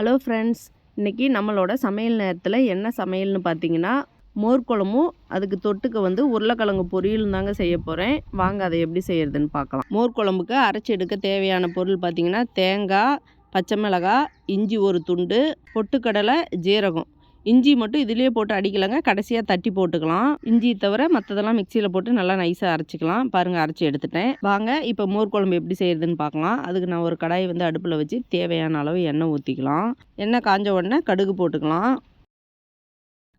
Hello friends இன்றைக்கி நம்மளோட சமையல் நேரத்தில் என்ன சமையல்னு பார்த்தீங்கன்னா மோர் குழம்பும் அதுக்கு தொட்டுக்க வந்து உருளைக்கிழங்கு பொரியலும் தாங்க செய்ய போகிறேன் வாங்க அதை எப்படி செய்கிறதுன்னு பார்க்கலாம் மோர் குழம்புக்கு அரைச்சி எடுக்க தேவையான பொருள் பார்த்திங்கன்னா தேங்காய் பச்சை மிளகாய் இஞ்சி ஒரு துண்டு பொட்டுக்கடலை ஜீரகம். இஞ்சி மட்டும் இதுலேயே போட்டு அடிக்கலைங்க. கடைசியாக தட்டி போட்டுக்கலாம். இஞ்சி தவிர மற்றதெல்லாம் மிக்சியில் போட்டு நல்லா நைஸாக அரைச்சிக்கலாம். பாருங்கள் அரைச்சி எடுத்துட்டேன். வாங்க இப்போ மோர் குழம்பு எப்படி செய்கிறதுன்னு பார்க்கலாம். அதுக்கு நான் ஒரு கடாயை வந்து அடுப்பில் வச்சு தேவையான அளவு எண்ணெய் ஊற்றிக்கலாம் எண்ணெய் காஞ்ச உடனே கடுகு போட்டுக்கலாம்.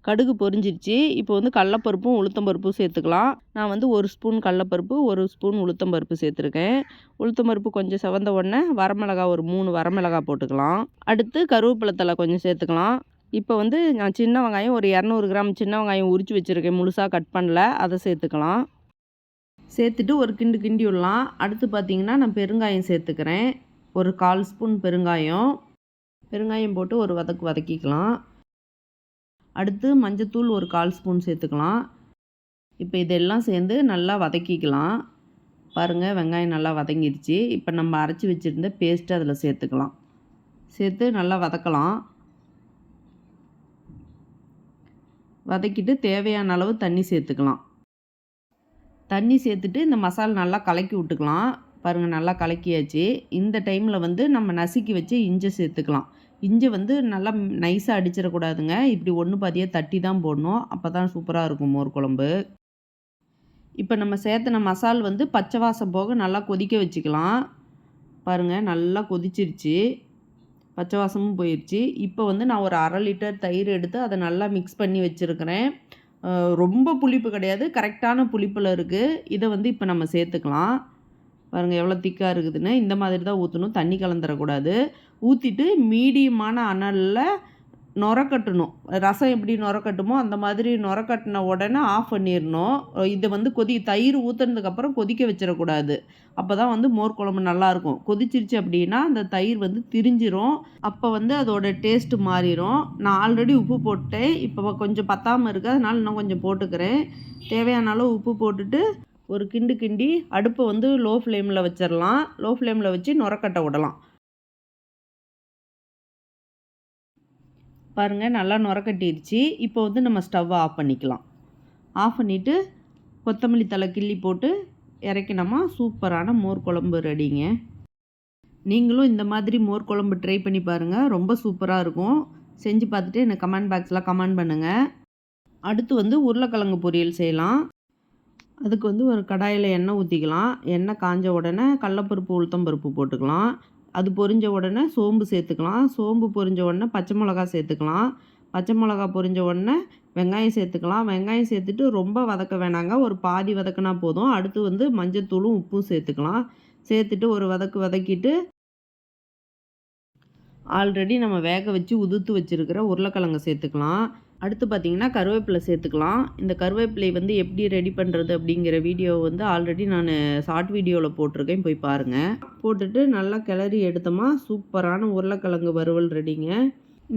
கடுகு பொரிஞ்சிருச்சு. இப்போ வந்து கடலப்பருப்பும் உளுத்தம்பருப்பும் சேர்த்துக்கலாம். நான் வந்து ஒரு ஸ்பூன் கடலப்பருப்பு ஒரு ஸ்பூன் உளுத்தம்பருப்பு சேர்த்துருக்கேன். உளுத்தம்பருப்பு கொஞ்சம் செவந்த உடனே வரமிளகா ஒரு மூணு வரமிளகா போட்டுக்கலாம். அடுத்து கருவேப்பிலை தலை கொஞ்சம் சேர்த்துக்கலாம். இப்போ வந்து நான் சின்ன வெங்காயம் ஒரு இரநூறு கிராம் சின்ன வெங்காயம் உரித்து வச்சுருக்கேன். முழுசாக கட் பண்ணல. அதை சேர்த்துக்கலாம். சேர்த்துட்டு ஒரு கிண்டு கிண்டி விடலாம். அடுத்து பார்த்திங்கன்னா நான் பெருங்காயம் சேர்த்துக்கிறேன். ஒரு கால் ஸ்பூன் பெருங்காயம். பெருங்காயம் போட்டு ஒரு வதக்கு வதக்கிக்கலாம். அடுத்து மஞ்சத்தூள் ஒரு கால் ஸ்பூன் சேர்த்துக்கலாம். இப்போ இதெல்லாம் சேர்ந்து நல்லா வதக்கிக்கலாம். பாருங்கள் வெங்காயம் நல்லா வதங்கிடுச்சு. இப்போ நம்ம அரைச்சி வச்சுருந்த பேஸ்ட்டு அதில் சேர்த்துக்கலாம். சேர்த்து நல்லா வதக்கலாம். வதக்கிட்டு தேவையான அளவு தண்ணி சேர்த்துக்கலாம். தண்ணி சேர்த்துட்டு இந்த மசாலா நல்லா கலக்கி விட்டுக்கலாம். பாருங்கள் நல்லா கலக்கியாச்சு. இந்த டைமில் வந்து நம்ம நசுக்கி வச்சு இஞ்சை சேர்த்துக்கலாம். இஞ்சி வந்து நல்லா நைஸாக அடிச்சிடக்கூடாதுங்க. இப்படி ஒன்று பாதியாக தட்டி தான் போடணும். அப்போ தான் சூப்பராக இருக்கும் மோர் குழம்பு. இப்போ நம்ம சேர்த்துன மசால் வந்து பச்சை வாசம் போக நல்லா கொதிக்க வச்சுக்கலாம். பாருங்கள் நல்லா கொதிச்சிருச்சு. பச்சை வாசமும் போயிடுச்சு இப்போ வந்து நான் ஒரு அரை லிட்டர் தயிர் எடுத்து அதை நல்லா மிக்ஸ் பண்ணி வச்சுருக்கிறேன். ரொம்ப புளிப்பு கிடையாது. கரெக்டான புளிப்பில் இருக்குது இதை வந்து இப்போ நம்ம சேர்த்துக்கலாம். பாருங்கள் எவ்வளோ திக்காக இருக்குதுன்னு. இந்த மாதிரி தான் ஊற்றணும் தண்ணி கலந்துடக்கூடாது ஊற்றிட்டு மீடியமான அனலில் நுரக்கட்டணும் ரசம் எப்படி நுரக்கட்டுமோ அந்த மாதிரி நுரக்கட்டின உடனே ஆஃப் பண்ணிடணும் இதை வந்து கொதி தயிர் ஊற்றுனதுக்கப்புறம் கொதிக்க வச்சிடக்கூடாது அப்போ தான் வந்து மோர் குழம்பு நல்லாயிருக்கும் கொதிச்சிருச்சு அப்படின்னா அந்த தயிர் வந்து திரிஞ்சிரும். அப்போ வந்து அதோட டேஸ்ட்டு மாறிடும் நான் ஆல்ரெடி உப்பு போட்டேன். இப்போ கொஞ்சம் பத்தாமல் இருக்குது அதனால் இன்னும் கொஞ்சம் போட்டுக்கிறேன். தேவையான அளவு உப்பு போட்டுட்டு ஒரு கிண்டு கிண்டி அடுப்பை வந்து லோ ஃப்ளேமில் வச்சிடலாம் லோ ஃப்ளேமில் வச்சு நுரக்கட்டை விடலாம். பாருங்கள் நல்லா நுரக்கட்டிருச்சு இப்போ வந்து நம்ம ஸ்டவ்வை ஆஃப் பண்ணிக்கலாம். ஆஃப் பண்ணிவிட்டு கொத்தமல்லி தலை கிள்ளி போட்டு இறக்கினோமா சூப்பரான மோர் குழம்பு ரெடிங்க. நீங்களும் இந்த மாதிரி மோர் குழம்பு ட்ரை பண்ணி பாருங்கள் ரொம்ப சூப்பராக இருக்கும். செஞ்சு பார்த்துட்டு எனக்கு கமெண்ட் பாக்ஸில் கமெண்ட் பண்ணுங்கள் அடுத்து வந்து உருளைக்கிழங்கு பொரியல் செய்யலாம். அதுக்கு வந்து ஒரு கடாயில் எண்ணெய் ஊற்றிக்கலாம் எண்ணெய் காஞ்ச உடனே கடலப்பருப்பு உளுத்தம் பருப்பு போட்டுக்கலாம். அது பொரிஞ்ச உடனே சோம்பு சேர்த்துக்கலாம். சோம்பு பொரிஞ்ச உடனே பச்சை மிளகா சேர்த்துக்கலாம். பச்சை மிளகா பொரிஞ்ச உடனே வெங்காயம் சேர்த்துக்கலாம். வெங்காயம் சேர்த்துட்டு ரொம்ப வதக்க வேணாங்க. ஒரு பாதி வதக்கினா போதும். அடுத்து வந்து மஞ்சத்தூளும் உப்பும் சேர்த்துக்கலாம். சேர்த்துட்டு ஒரு வதக்கு வதக்கிட்டு ஆல்ரெடி நம்ம வேக வச்சு உதுத்து வச்சுருக்கிற உருளைக்கிழங்கு சேர்த்துக்கலாம். அடுத்து பார்த்திங்கன்னா கருவேப்பிலை சேர்த்துக்கலாம். இந்த கருவேப்பிலை வந்து எப்படி ரெடி பண்ணுறது அப்படிங்கிற வீடியோ வந்து ஆல்ரெடி நான் ஷார்ட் வீடியோவில் போட்டிருக்கேன். போய் பாருங்கள் போட்டுட்டு நல்லா கிளறி எடுத்தோமா சூப்பரான உருளைக்கிழங்கு வறுவல் ரெடிங்க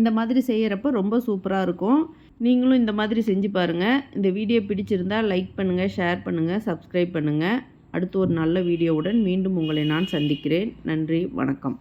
இந்த மாதிரி செய்கிறப்ப ரொம்ப சூப்பராக இருக்கும். நீங்களும் இந்த மாதிரி செஞ்சு பாருங்கள் இந்த வீடியோ பிடிச்சிருந்தால் லைக் பண்ணுங்கள் ஷேர் பண்ணுங்கள் சப்ஸ்கிரைப் பண்ணுங்கள் அடுத்து ஒரு நல்ல வீடியோவுடன் மீண்டும் உங்களை நான் சந்திக்கிறேன். நன்றி வணக்கம்.